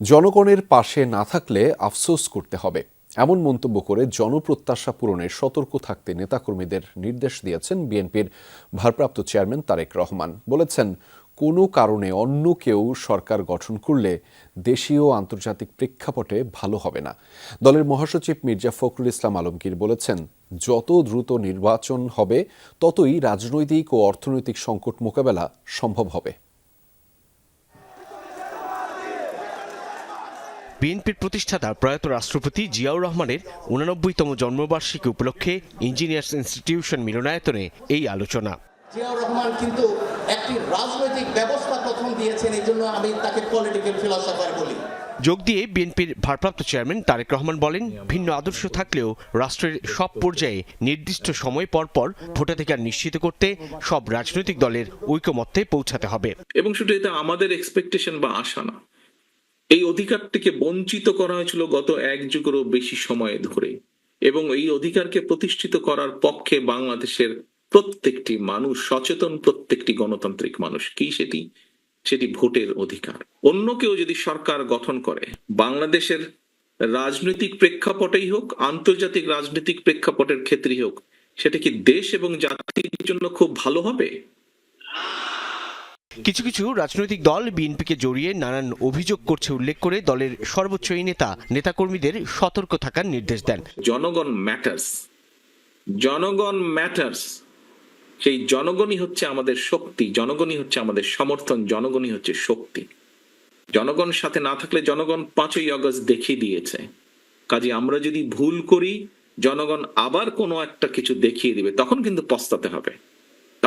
জনগণের পাশে না থাকলে আফসোস করতে হবে। এমন মন্তব্য করে জনপ্রত্যাশা পূরণে সতর্ক থাকতে নেতাকর্মীদের নির্দেশ দিয়েছেন বিএনপির ভারপ্রাপ্ত চেয়ারম্যান তারেক রহমান। বলেছেন, কোনো কারণে অন্য কেউ সরকার গঠন করলে দেশীয় আন্তর্জাতিক প্রেক্ষাপটে ভালো হবে না। দলের মহাসচিব মির্জা ফখরুল ইসলাম আলমগীর বলেছেন, যত দ্রুত নির্বাচন হবে, ততই রাজনৈতিক ও অর্থনৈতিক সংকট মোকাবেলা সম্ভব হবে। বিএনপির প্রতিষ্ঠাতা প্রয়াত রাষ্ট্রপতি জিয়াউর রহমানের উনানব্বইতম জন্মবার্ষিকী উপলক্ষে ইঞ্জিনিয়ার্স ইনস্টিটিউশন মিলনায়তনে এই আলোচনা। জিয়াউর রহমান কিন্তু একটি রাজনৈতিক ব্যবস্থা প্রথম দিয়েছেন এই জন্য আমি তাকে পলিটিক্যাল ফিলসফার বলি। যোগ দিয়ে বিএনপির ভারপ্রাপ্ত চেয়ারম্যান তারেক রহমান বলেন ভিন্ন আদর্শ থাকলেও রাষ্ট্রের সব পর্যায়ে নির্দিষ্ট সময় পর পর ভোটাধিকার নিশ্চিত করতে সব রাজনৈতিক দলের ঐকমত্যে পৌঁছাতে হবে। এবং শুধু এটা আমাদের এক্সপেকটেশন বা আশা না এই অধিকারটিকে বঞ্চিত করা হয়েছিল গত এক যুগেরও বেশি সময় ধরে। এবং এই অধিকারকে প্রতিষ্ঠিত করার পক্ষে বাংলাদেশের প্রত্যেকটি মানুষ সচেতন, প্রত্যেকটি গণতান্ত্রিক মানুষ, কি সেটি? সেটি ভোটের অধিকার। অন্য কেউ যদি সরকার গঠন করে, বাংলাদেশের রাজনৈতিক প্রেক্ষাপটেই হোক, আন্তর্জাতিক রাজনৈতিক প্রেক্ষাপটের ক্ষেত্রেই হোক, সেটা কি দেশ এবং জাতির জন্য খুব ভালো হবে? কিছু কিছু রাজনৈতিক দল বিএনপিকে জড়িয়ে নানান অভিযোগ করছে উল্লেখ করে দলের সর্বোচ্চ এই নেতা, নেতাকর্মীদের সতর্ক থাকার নির্দেশ দেন। জনগণ ম্যাটার্স জনগণ ম্যাটার্স সেই জনগণই হচ্ছে আমাদের শক্তি, জনগণই হচ্ছে আমাদের সমর্থন, জনগণই হচ্ছে শক্তি। জনগণ সাথে না থাকলে জনগণ পাঁচই আগস্ট দেখিয়ে দিয়েছে। কাজে আমরা যদি ভুল করি, জনগণ আবার কোনো একটা কিছু দেখিয়ে দিবে, তখন কিন্তু পস্তাতে হবে।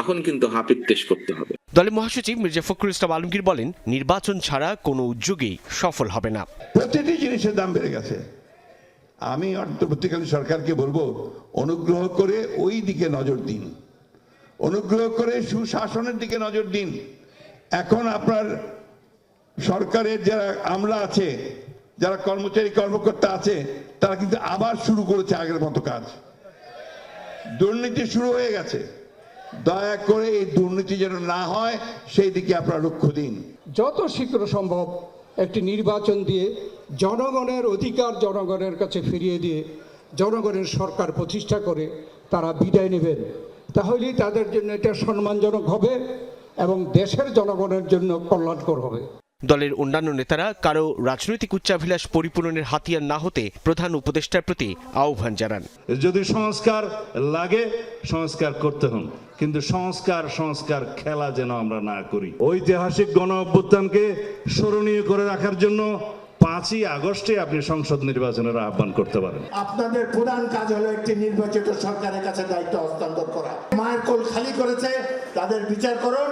তখন কিন্তু হাপিত্তেশ করতে হবে। দলের মহাসচিব মির্জা ফখরুল ইসলাম আলমগীর বলেন নির্বাচন ছাড়া কোনো উদ্যোগেই সফল হবে না। প্রতিটি জিনিসের দাম বেড়ে গেছে। আমি অন্তর্বর্তীকালীন সরকারকে বলব অনুগ্রহ করে ওই দিকে নজর দিন। অনুগ্রহ করে সুশাসনের দিকে নজর দিন। এখন আপনার সরকারের যারা আমলা আছে যারা কর্মচারী কর্মকর্তা আছে তারা কিন্তু আবার শুরু করেছে আগের মতো কাজ। দুর্নীতি শুরু হয়ে গেছে। দয়া করে এই দুর্নীতি যেন না হয়, সেই দিকে আপনারা লক্ষ্য দিন। যত শীঘ্র সম্ভব একটি নির্বাচন দিয়ে জনগণের অধিকার জনগণের কাছে ফিরিয়ে দিয়ে জনগণের সরকার প্রতিষ্ঠা করে তারা বিদায় নেবেন। তাহলেই তাদের জন্য এটা সম্মানজনক হবে এবং দেশের জনগণের জন্য কল্যাণকর হবে। দলের অন্যান্য নেতারা কারও রাজনৈতিক উচ্চাভিলাষ পরিপূরণের হাতিয়ার না হতে প্রধান উপদেষ্টার প্রতি আহ্বান জানান। যদি সংস্কার লাগে সংস্কার করতে হন। কিন্তু সংস্কার সংস্কার খেলা যেন আমরা না করি। ঐতিহাসিক গণ অভ্যুত্থানকে স্মরণীয় করে রাখার জন্য পাঁচই আগস্টে আপনি সংসদ নির্বাচনের আহ্বান করতে পারেন। আপনাদের প্রধান কাজ হলো একটি নির্বাচিত সরকারের কাছে দায়িত্ব হস্তান্তর করা। মায়ের কোল খালি করেছে তাদের বিচার করুন।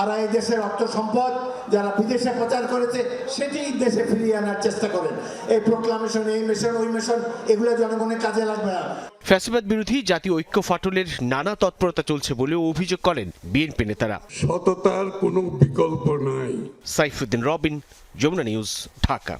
আর এই দেশের অর্থ সম্পদ যারা বিদেশে প্রচার করেছে সেটি দেশে ফিরিয়ে আনার চেষ্টা করেন। এই প্রোক্লামেশন এই মিশন ওই মিশন এগুলো জনগণের কাজে লাগবে না। ফ্যাসিবাদ বিরোধী জাতীয় ঐক্য ফাটলের নানা তৎপরতা চলছে বলেও অভিযোগ করেন বিএনপি নেতারা। সততার কোনো বিকল্প নাই। সাইফুদ্দিন রবিন যমুনা নিউজ ঢাকা।